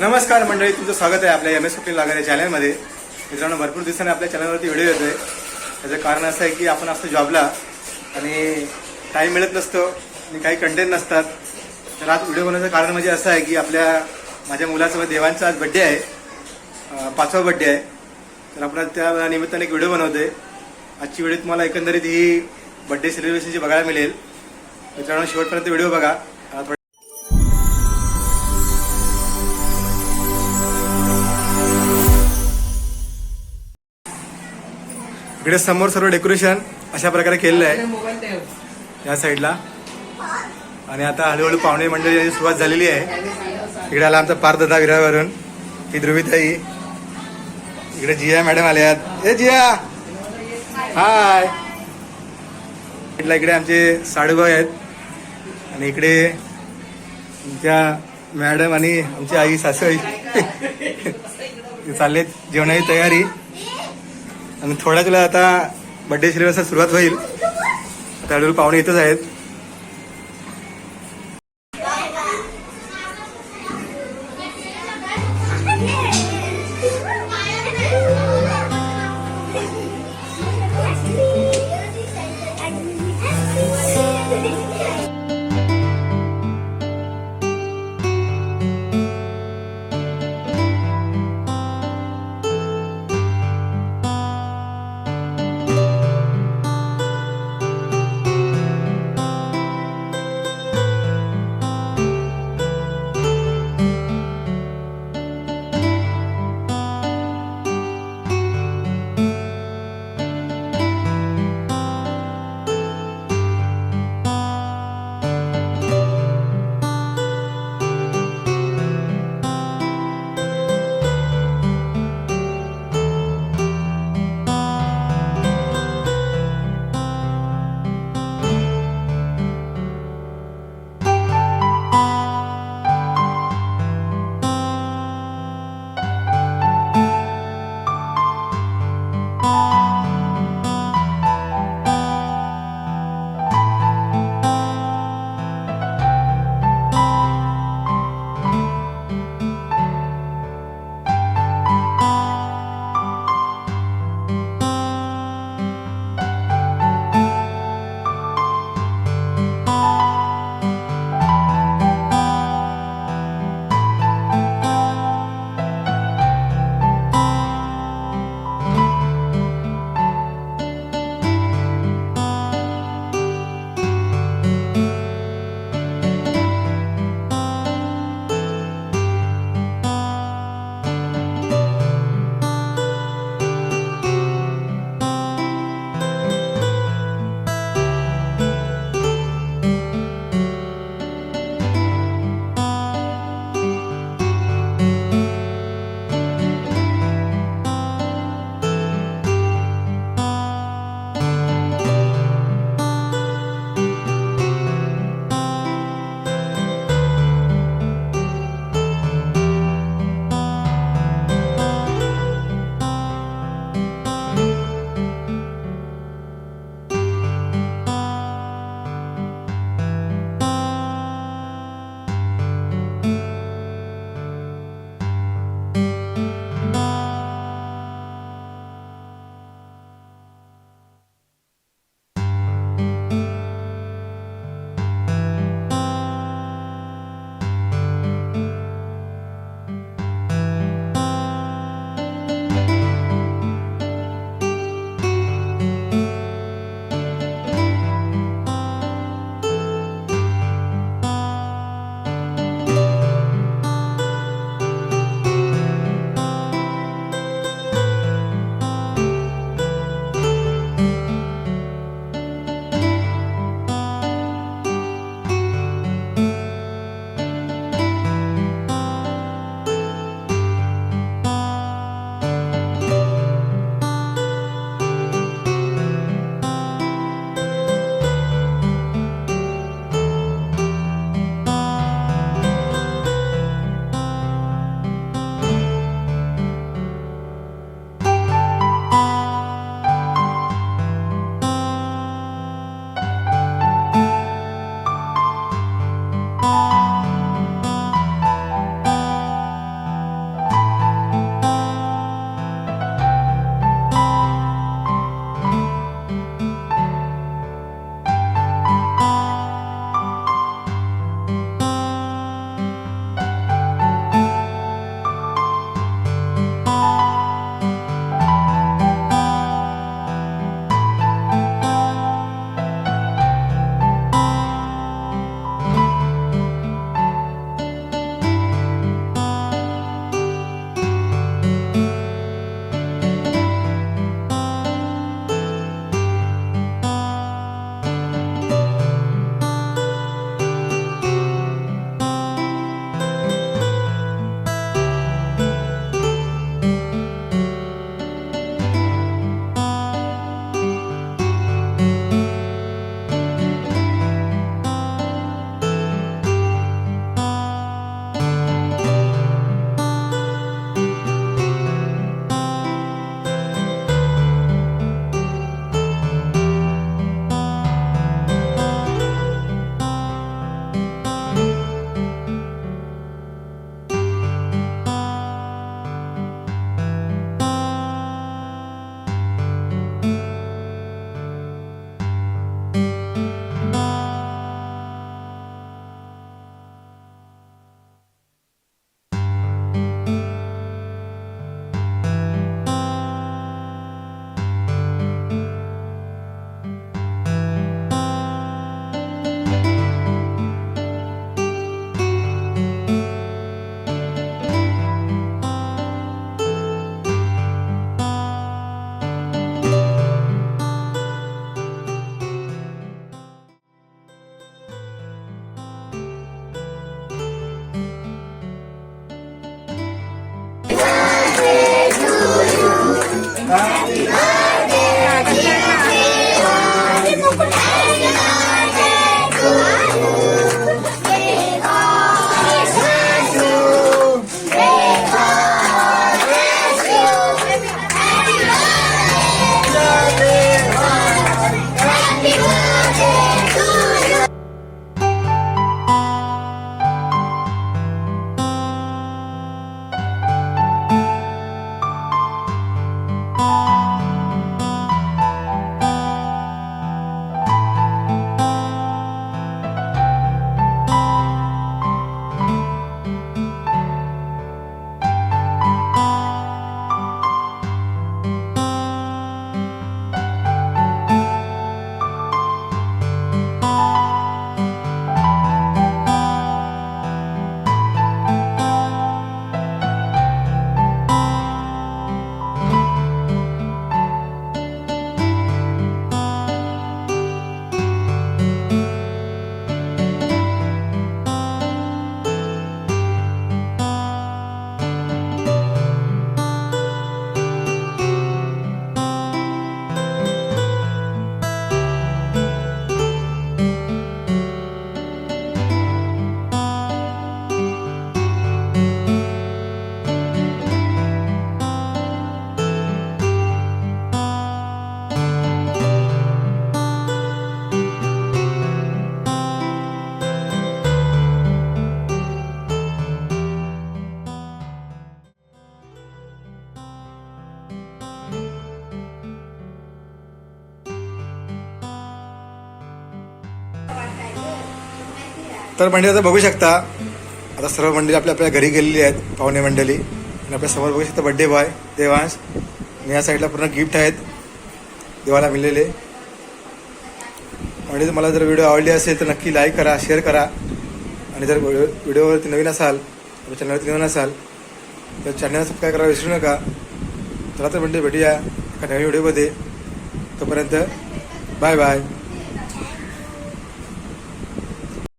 नमस्कार मंडळी तुमचं स्वागत आहे आपल्या एम एस कपिल लागणाऱ्या चॅनलमध्ये. मित्रांनो भरपूर दिवसांनी आपल्या चॅनलवरती व्हिडिओ येतोय. त्याचं कारण असं आहे की आपण असतो जॉबला आणि टाईम मिळत नसतो आणि काही कंटेंट नसतात. तर आज व्हिडिओ बनवण्याचं कारण म्हणजे असं आहे की आपल्या माझ्या मुलाचा व देवांचा आज बड्डे आहे. पाचवा बड्डे आहे. तर आपण त्या निमित्ताने एक व्हिडिओ बनवतोय. आजची व्हिडिओ तुम्हाला एकंदरीत ही बड्डे सेलिब्रेशनची बघायला मिळेल. मित्रांनो शेवटपर्यंत व्हिडिओ बघा. इकडे समोर सर्व डेकोरेशन अशा प्रकारे केलेलं आहे. या साईडला. आणि आता हळूहळू पाहुणे मंडळी सुरुवात झालेली आहे. इकडे आला आमचा पारदादा विरावरून. ही ध्रुवीताई इकडे जिया मॅडम आल्यात ए जिया! हाय! इकडला इकडे आमचे साडूभाऊ आहेत. आणि इकडे आमच्या मॅडम आणि आमची आई सासू चाललेत. जेवणाची तयारी. आणि थोड्या तुला आता बड्डे सेलिब्रेशन सुरुवात होईल. आता हळूहळू पाहुणे येतच आहेत. Happy! तर मंडळी आता बघू शकता. आता सर्व मंडळी आपल्या आपल्या घरी गेलेली आहेत पाहुणे मंडळी. आणि आपल्यासमोर बघू शकता बड्डे बॉय देवांश. आणि या साईडला पूर्ण गिफ्ट आहेत. देवाला मिळलेले. म्हणजे तुम्हाला जर व्हिडिओ आवडली असेल तर नक्की लाईक करा शेअर करा. आणि जर व्हिडिओ व्हिडिओवरती नवीन असाल आपल्या चॅनलवरती नवीन असाल तर चॅनल सबस्क्राईब करायला विसरू नका. चला तर म्हणजे भेटूया एका नवीन व्हिडिओमध्ये तोपर्यंत बाय बाय